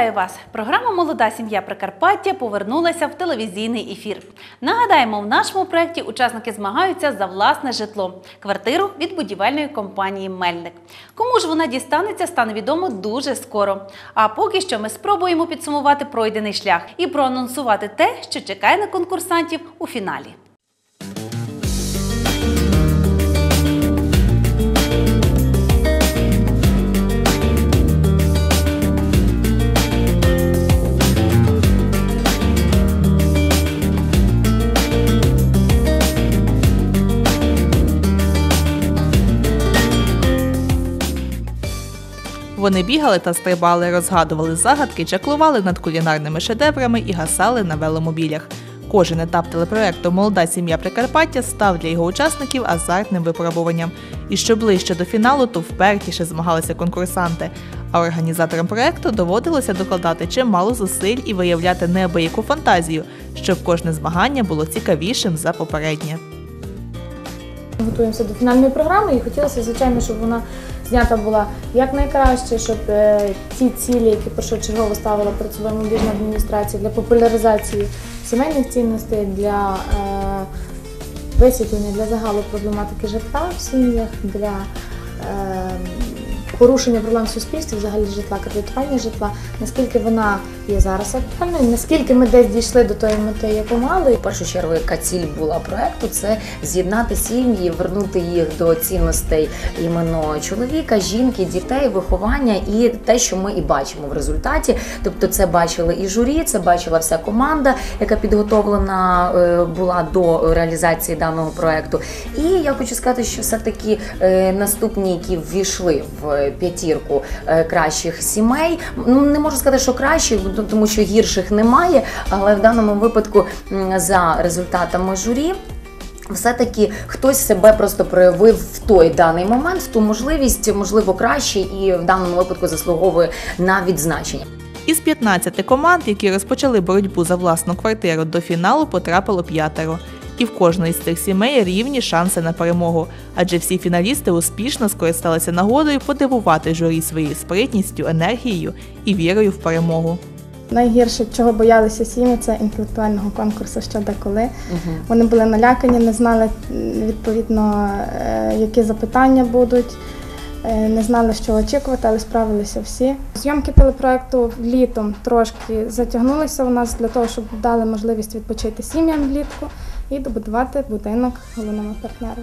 Вітаю вас! Програма Молода сім'я Прикарпаття повернулася в телевізійний ефір. Нагадаємо, в нашому проєкті учасники змагаються за власне житло квартиру від будівельної компанії Мельник. Кому ж вона дістанеться, стане відомо дуже скоро. А поки що ми спробуємо підсумувати пройдений шлях і проанонсувати те, що чекає на конкурсантів у фіналі. Вони бігали та стрибали, розгадували загадки, чаклували над кулінарними шедеврами і гасали на веломобілях. Кожен етап телепроекту Молода сім'я Прикарпаття став для його учасників азартним випробуванням. І що ближче до фіналу, то впертіше змагалися конкурсанти. А організаторам проекту доводилося докладати чимало зусиль і виявляти неабияку фантазію, щоб кожне змагання було цікавішим за попереднє. Готуємося до фінальної програми і хотілося, звичайно, щоб вона знята була якнайкраще, щоб е, ті цілі, які першочергово ставила перед собою адміністрація для популяризації сімейних цінностей, для е, висвітлення для загалу проблематики житла в сім'ях, для е, порушення проблем в суспільстві, взагалі житла, кредитування житла, наскільки вона є зараз актуальною, наскільки ми десь дійшли до тої мети, яку мали. В першу чергу, яка ціль була проекту, це з'єднати сім'ї, вернути їх до цінностей іменно чоловіка, жінки, дітей, виховання і те, що ми і бачимо в результаті. Тобто, це бачили і журі, це бачила вся команда, яка підготовлена е, була до реалізації даного проекту. І я хочу сказати, що все таки наступні, які ввійшли в п'ятірку е, кращих сімей, ну не можу сказати, що кращих, тому що гірших немає, але в даному випадку за результатами журі. Все-таки хтось себе просто проявив в той даний момент, в ту можливість, можливо, краще, і в даному випадку заслуговує на відзначення. Із 15 команд, які розпочали боротьбу за власну квартиру, до фіналу потрапило п'ятеро. І в кожної з цих сімей рівні шанси на перемогу, адже всі фіналісти успішно скористалися нагодою подивувати журі своєю спритністю, енергією і вірою в перемогу. Найгірше, чого боялися сім'ї, це інтелектуального конкурсу що де коли. Вони були налякані, не знали відповідно, е, які запитання будуть, е, не знали, що очікувати, але справилися всі. Зйомки телепроекту літом трошки затягнулися у нас для того, щоб дали можливість відпочити сім'ям влітку і добудувати будинок головному партнеру.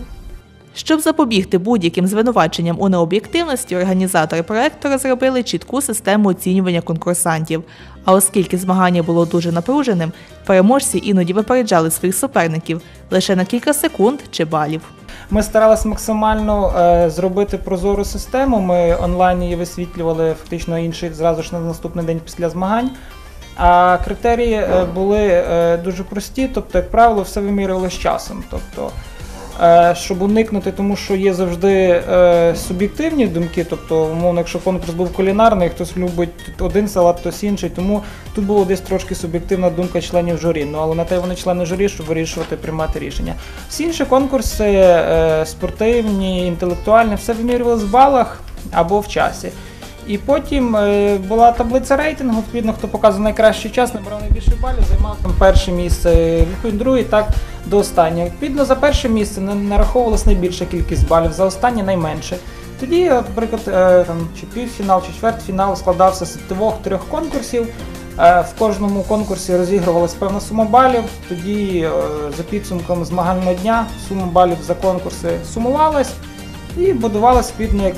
Щоб запобігти будь-яким звинуваченням у необ'єктивності, організатори проекту розробили чітку систему оцінювання конкурсантів. А оскільки змагання було дуже напруженим, переможці іноді випереджали своїх суперників лише на кілька секунд чи балів. Ми старалися максимально е, зробити прозору систему. Ми онлайн її висвітлювали фактично інший зразу ж на наступний день після змагань. А критерії е, були е, дуже прості, тобто, як правило, все вимірювали з часом. Тобто, е, щоб уникнути, тому що є завжди суб'єктивні думки, тобто, умовно, якщо конкурс був кулінарний, хтось любить один салат, хтось інший, тому тут було десь трошки суб'єктивна думка членів журі. Ну але на те вони члени журі, щоб вирішувати, приймати рішення. Всі інші конкурси спортивні, інтелектуальні, все вимірювали в балах або в часі. І потім е, була таблиця рейтингу, відповідно, хто показує найкращий час, набрав найбільше балів, займав там перше місце, відповідно, друге, так до останнього. Відповідно, за перше місце на- нараховувалась найбільша кількість балів, за останнє найменше. Тоді, наприклад, е, там, чи півфінал, чи чвертьфінал складався з двох-трьох конкурсів. Е, В кожному конкурсі розігрувалась певна сума балів. Тоді за підсумком змагального дня сума балів за конкурси сумувалась і будувалась відповідно як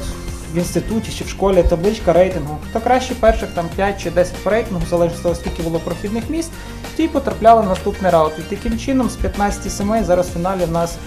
в інституті чи в школі табличка рейтингу. Хто краще перших там 5 чи 10 по рейтингу, залежно від того, скільки було прохідних місць, ті потрапляли в наступний раунд. І таким чином з 15 сімей зараз в фіналі в нас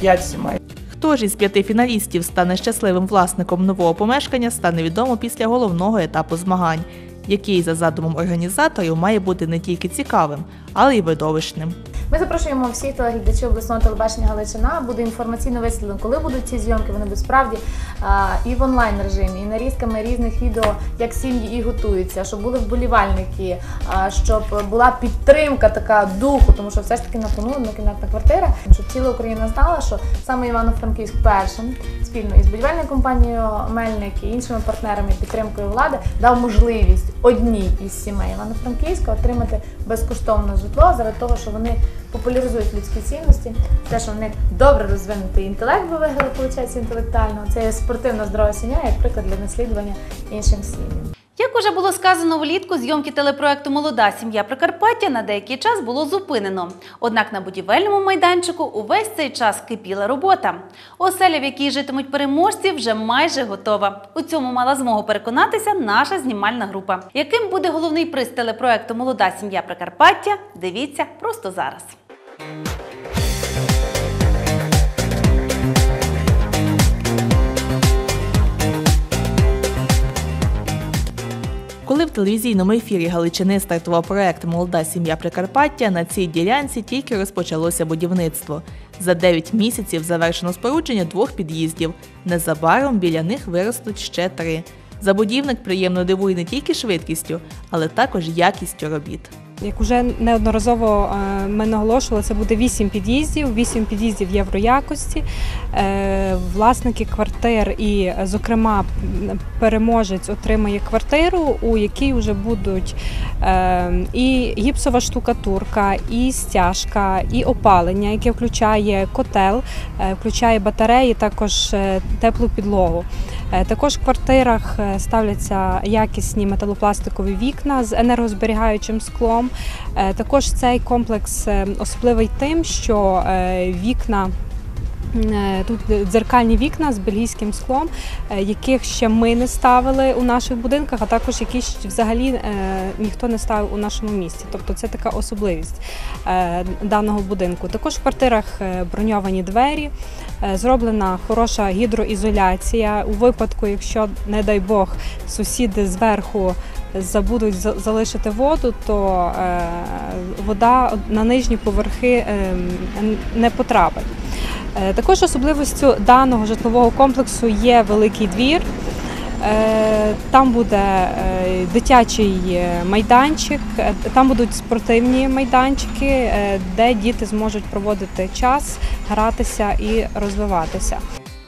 5 сімей. Хто ж із п'яти фіналістів стане щасливим власником нового помешкання, стане відомо після головного етапу змагань, який за задумом організаторів має бути не тільки цікавим, але й видовищним. Ми запрошуємо всіх телеглядачів обласного телебачення Галичина. Буде інформаційно висвітлено, коли будуть ці зйомки. Вони будуть справді а, і в онлайн режимі, і нарізками різних відео, як сім'ї і готуються, щоб були вболівальники, а, щоб була підтримка така духу, тому що все ж таки на кону однокімнатна квартира, щоб ціла Україна знала, що саме Івано-Франківськ першим спільно із будівельною компанією Мельник і іншими партнерами підтримкою влади дав можливість одній із сімей Івано-Франківська отримати безкоштовне житло заради того, що вони популяризують людські цінності, те, що в них добре розвинутий інтелект, бо виграли, виходить, інтелектуально. Це є спортивна здорова сім'я, як приклад для наслідування іншим сім'ям. Як уже було сказано влітку, зйомки телепроекту Молода сім'я Прикарпаття на деякий час було зупинено. Однак на будівельному майданчику увесь цей час кипіла робота. Оселя, в якій житимуть переможці, вже майже готова. У цьому мала змогу переконатися наша знімальна група. Яким буде головний приз телепроекту Молода сім'я Прикарпаття? Дивіться просто зараз. Коли в телевізійному ефірі Галичини стартував проект Молода сім'я Прикарпаття, на цій ділянці тільки розпочалося будівництво. За 9 місяців завершено спорудження двох під'їздів. Незабаром біля них виростуть ще три. Забудівник приємно дивує не тільки швидкістю, але також якістю робіт. Як вже неодноразово е, ми наголошували, це буде вісім під'їздів, вісім під'їздів євроякості. Е, Власники квартир і, е, зокрема, переможець отримає квартиру, у якій вже будуть е, і гіпсова штукатурка, і стяжка, і опалення, яке включає котел, е, включає батареї, також е, теплу підлогу. Також в квартирах ставляться якісні металопластикові вікна з енергозберігаючим склом. Також цей комплекс е, особливий тим, що вікна. Е, Тут дзеркальні вікна з бельгійським склом, е, яких ще ми не ставили у наших будинках, а також які взагалі е, ніхто не ставив у нашому місті. Тобто це така особливість даного будинку. Також в квартирах броньовані двері, зроблена хороша гідроізоляція. У випадку, якщо, не дай Бог, сусіди зверху забудуть залишити воду, то вода на нижні поверхи е, не потрапить. Е, Також особливістю даного житлового комплексу є великий двір. Е, Там буде е, дитячий майданчик, там будуть спортивні майданчики, де діти зможуть проводити час, гратися і розвиватися.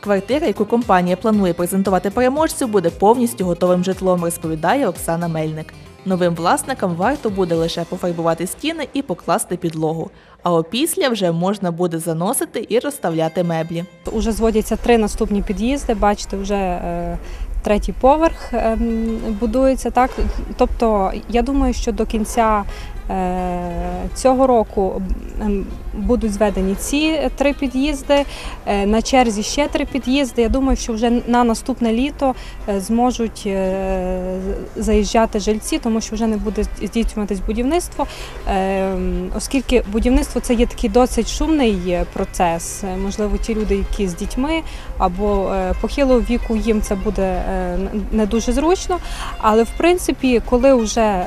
Квартира, яку компанія планує презентувати переможцю, буде повністю готовим житлом, розповідає Оксана Мельник. Новим власникам варто буде лише пофарбувати стіни і покласти підлогу. А опісля вже можна буде заносити і розставляти меблі. Уже зводяться три наступні під'їзди. Бачите, вже е, третій поверх ем, будується. Так, тобто, я думаю, що до кінця е, цього року ем, будуть зведені ці три під'їзди. Е, на черзі ще три під'їзди. Я думаю, що вже на наступне літо е, зможуть е, заїжджати жильці, тому що вже не буде здійснюватись будівництво. Оскільки будівництво це є такий досить шумний процес. Можливо, ті люди, які з дітьми або похилого віку, їм це буде не дуже зручно. Але в принципі, коли вже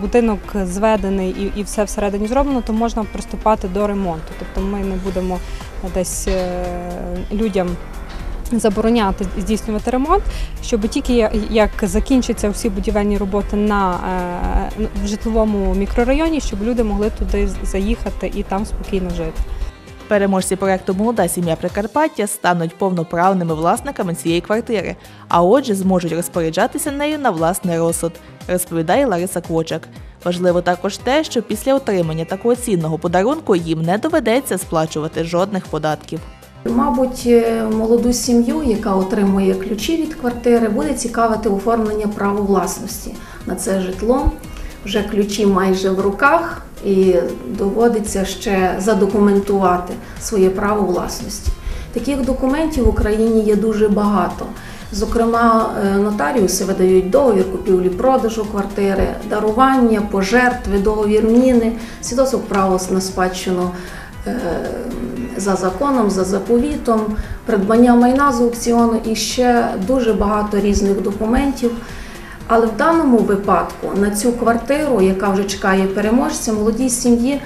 будинок зведений і все всередині зроблено, то можна приступати до ремонту. Тобто ми не будемо десь е, людям. Забороняти здійснювати ремонт, щоб тільки як закінчаться всі будівельні роботи на е, в житловому мікрорайоні, щоб люди могли туди заїхати і там спокійно жити. Переможці проекту Молода сім'я Прикарпаття стануть повноправними власниками цієї квартири, а отже, зможуть розпоряджатися нею на власний розсуд, розповідає Лариса Квочак. Важливо також те, що після отримання такого цінного подарунку їм не доведеться сплачувати жодних податків. Мабуть, е, молоду сім'ю, яка отримує ключі від квартири, буде цікавити оформлення права власності на це житло. Вже ключі майже в руках, і доводиться ще задокументувати своє право власності. Таких документів в Україні є дуже багато. Зокрема, е, нотаріуси видають договір купівлі-продажу квартири, дарування, пожертви, договір міни, свідоцтво права на спадщину е, за законом, за заповітом, придбання майна з аукціону і ще дуже багато різних документів. Але в даному випадку на цю квартиру, яка вже чекає переможця, молодій сім'ї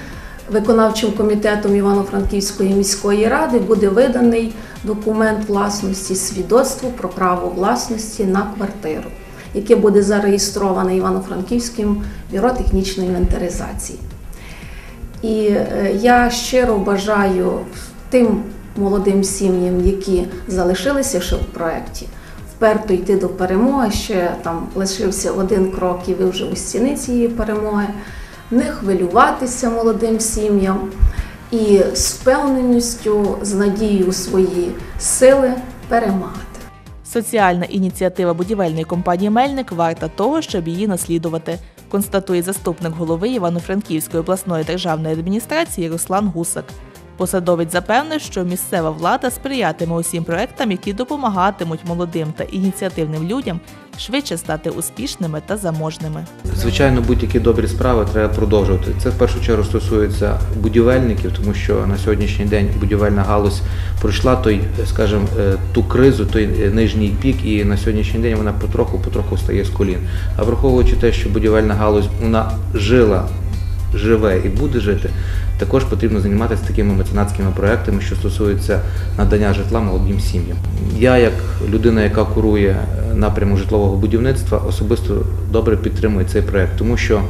виконавчим комітетом Івано-Франківської міської ради буде виданий документ власності, свідоцтво про право власності на квартиру, яке буде зареєстроване Івано-Франківським бюро технічної інвентаризації. І е, я щиро бажаю тим молодим сім'ям, які залишилися ще в проєкті, вперто йти до перемоги. Ще там лишився один крок, і ви вже у стіни цієї перемоги. Не хвилюватися молодим сім'ям і з впевненістю, з надією свої сили перемагати. Соціальна ініціатива будівельної компанії Мельник варта того, щоб її наслідувати, констатує заступник голови Івано-Франківської обласної державної адміністрації Руслан Гусак. Посадовець запевнив, що місцева влада сприятиме усім проектам, які допомагатимуть молодим та ініціативним людям швидше стати успішними та заможними. Звичайно, будь-які добрі справи треба продовжувати. Це в першу чергу стосується будівельників, тому що на сьогоднішній день будівельна галузь пройшла той, скажімо, е, ту кризу, той е, нижній пік, і на сьогоднішній день вона потроху-потроху встає з колін. А враховуючи те, що будівельна галузь вона жила, живе і буде жити, також потрібно займатися такими меценатськими проектами, що стосуються надання житла молодим сім'ям. Я, як людина, яка курує е, напрямок житлового будівництва, особисто добре підтримую цей проект, тому що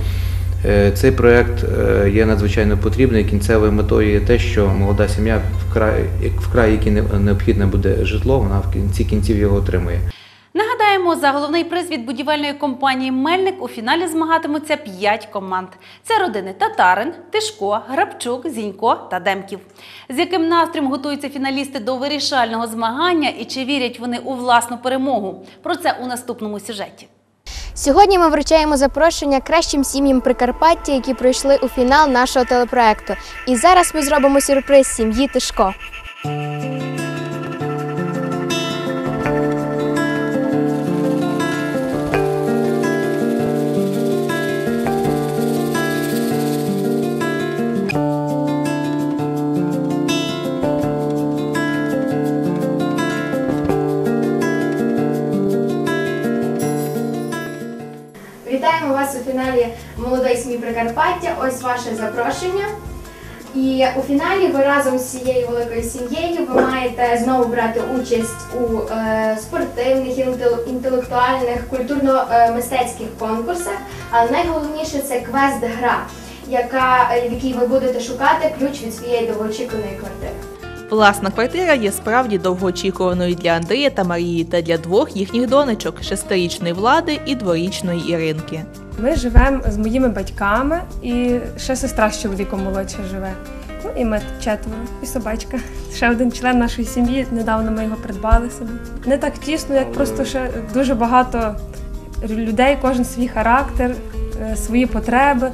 е, цей проект е, є надзвичайно потрібний. Кінцевою метою є те, що молода сім'я вкрай, вкрай, якій не- необхідне буде житло, вона в кінці кінців його отримує. Нагадаємо, за головний приз від будівельної компанії Мельник у фіналі змагатимуться 5 команд. Це родини Татарин, Тишко, Грабчук, Зінько та Демків. З яким настроєм готуються фіналісти до вирішального змагання і чи вірять вони у власну перемогу? Про це у наступному сюжеті. Сьогодні ми вручаємо запрошення кращим сім'ям Прикарпаття, які пройшли у фінал нашого телепроекту. І зараз ми зробимо сюрприз сім'ї Тишко. Вітаємо вас у фіналі молодої сім'ї Прикарпаття. Ось ваше запрошення. І у фіналі ви разом з цією великою сім'єю ви маєте знову брати участь у е, спортивних, інтелектуальних, культурно-мистецьких конкурсах. Але найголовніше це квест-гра, в якій ви будете шукати ключ від своєї довгоочікуваної квартири. Власна квартира є справді довгоочікуваною для Андрія та Марії та для двох їхніх донечок шестирічної влади і дворічної Іринки. Ми живемо з моїми батьками, і ще сестра з чоловіком молодша живе. Ну і ми четверо, і собачка. Ще один член нашої сім'ї. Недавно ми його придбали собі. Не так тісно, як просто ще дуже багато людей, кожен свій характер, е, свої потреби.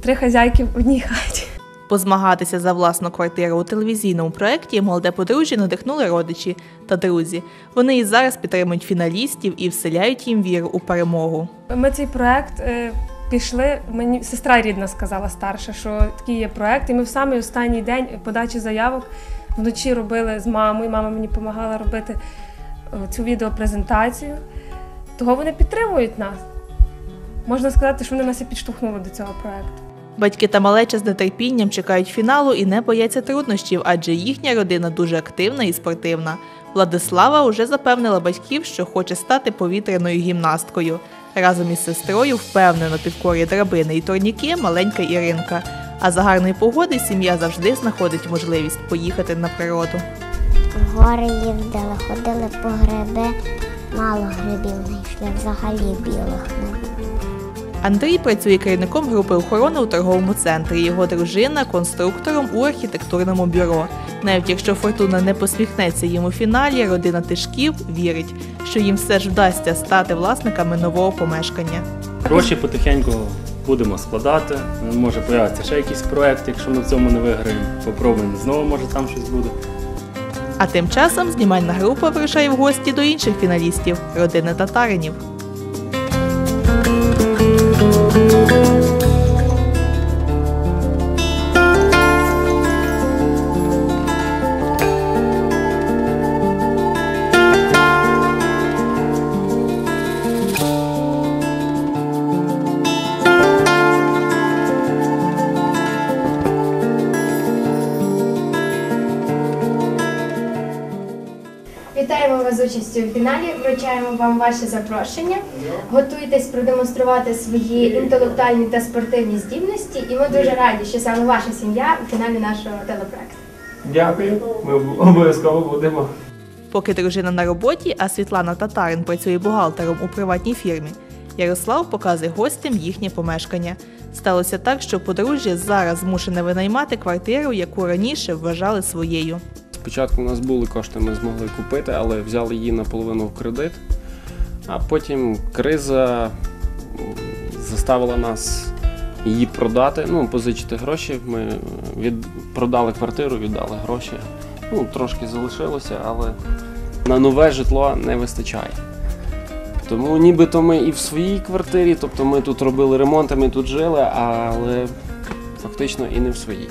Три хазяйки в одній хаті. Позмагатися за власну квартиру у телевізійному проєкті молоде подружжя надихнули родичі та друзі. Вони і зараз підтримують фіналістів і вселяють їм віру у перемогу. Ми цей проект е, пішли. Мені сестра рідна сказала старша, що такий є проект. І ми в самий останній день подачі заявок вночі робили з мамою. Мама мені допомагала робити е, цю відеопрезентацію. Того вони підтримують нас. Можна сказати, що вони нас і підштовхнули до цього проекту. Батьки та малеча з нетерпінням чекають фіналу і не бояться труднощів, адже їхня родина дуже активна і спортивна. Владислава уже запевнила батьків, що хоче стати повітряною гімнасткою. Разом із сестрою впевнено підкорює драбини і турніки маленька Іринка. А за гарної погоди сім'я завжди знаходить можливість поїхати на природу. Гори їздили, ходили по гриби, мало грибів знайшли, взагалі білих не. Андрій працює керівником групи охорони у торговому центрі. Його дружина конструктором у архітектурному бюро. Навіть якщо фортуна не посміхнеться їм у фіналі, родина Тишків вірить, що їм все ж вдасться стати власниками нового помешкання. Гроші потихеньку будемо складати. Може появитися ще якийсь проект, якщо ми в цьому не виграємо. Попробуємо знову, може там щось буде. А тим часом знімальна група вирушає в гості до інших фіналістів родини татаринів. Участю у фіналі. Вручаємо вам ваше запрошення. Готуйтесь продемонструвати свої інтелектуальні та спортивні здібності. І ми дуже раді, що саме ваша сім'я у фіналі нашого телепроекту. Дякую. Ми обов'язково будемо. Поки дружина на роботі, а Світлана Татарин працює бухгалтером у приватній фірмі, Ярослав показує гостям їхнє помешкання. Сталося так, що подружжя зараз змушене винаймати квартиру, яку раніше вважали своєю. Спочатку у нас були кошти, ми змогли купити, але взяли її наполовину в кредит. А потім криза заставила нас її продати, ну, позичити гроші. Ми від... продали квартиру, віддали гроші. Ну, трошки залишилося, але на нове житло не вистачає. Тому нібито ми і в своїй квартирі, тобто ми тут робили ремонт, ми тут жили, але фактично і не в своїй.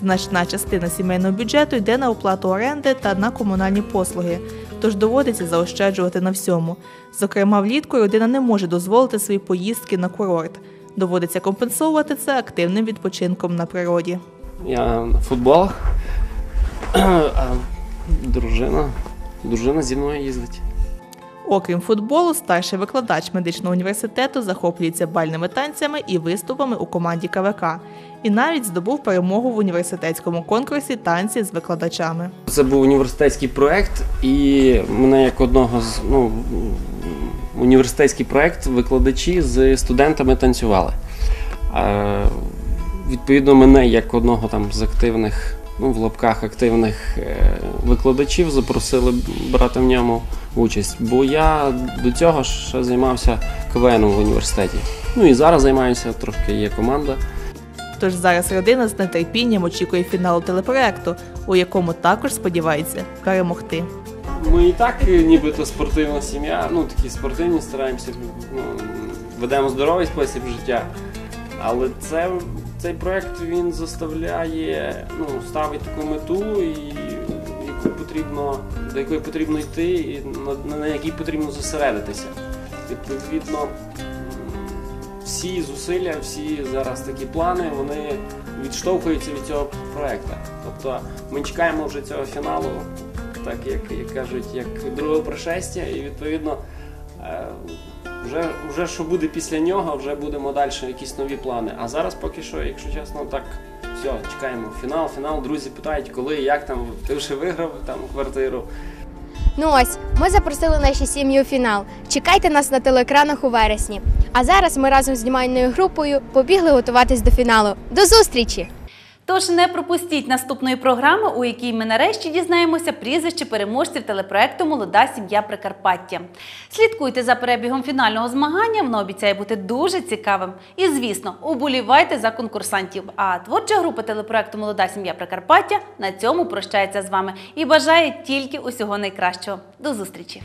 Значна частина сімейного бюджету йде на оплату оренди та на комунальні послуги, тож доводиться заощаджувати на всьому. Зокрема, влітку родина не може дозволити свої поїздки на курорт. Доводиться компенсовувати це активним відпочинком на природі. Я на футболах, а дружина, дружина зі мною їздить. Окрім футболу, старший викладач медичного університету захоплюється бальними танцями і виступами у команді КВК. І навіть здобув перемогу в університетському конкурсі танці з викладачами. Це був університетський проєкт, і мене як одного з ну, університетський проєкт викладачі з студентами танцювали. Е, відповідно, мене як одного там з активних, в лапках активних е, викладачів запросили брати в ньому участь. Бо я до цього ще займався КВН в університеті. Ну і зараз займаюся, трошки є команда. Тож зараз родина з нетерпінням очікує фіналу телепроекту, у якому також сподівається перемогти. Ми і так е, нібито спортивна сім'я, ну такі спортивні, стараємося, ну, ведемо здоровий спосіб життя. Але це, цей проєкт він заставляє ну, ставити таку мету, і, яку потрібно, до якої потрібно йти, і на, на якій потрібно зосередитися. Відповідно, всі зусилля, всі зараз такі плани, вони відштовхуються від цього проєкту. Тобто ми чекаємо вже цього фіналу так як, як кажуть, як друге пришестя, і відповідно е, вже, вже що буде після нього, вже будемо далі якісь нові плани. А зараз поки що, якщо чесно, так все, чекаємо фінал, фінал. Друзі питають, коли, як там, ти вже виграв там квартиру. Ну ось, ми запросили наші сім'ї у фінал. Чекайте нас на телеекранах у вересні. А зараз ми разом з знімальною групою побігли готуватись до фіналу. До зустрічі! Тож не пропустіть наступної програми, у якій ми нарешті дізнаємося прізвище переможців телепроекту Молода сім'я Прикарпаття. Слідкуйте за перебігом фінального змагання, воно обіцяє бути дуже цікавим. І звісно, уболівайте за конкурсантів. А творча група телепроекту Молода сім'я Прикарпаття на цьому прощається з вами і бажає тільки усього найкращого. До зустрічі!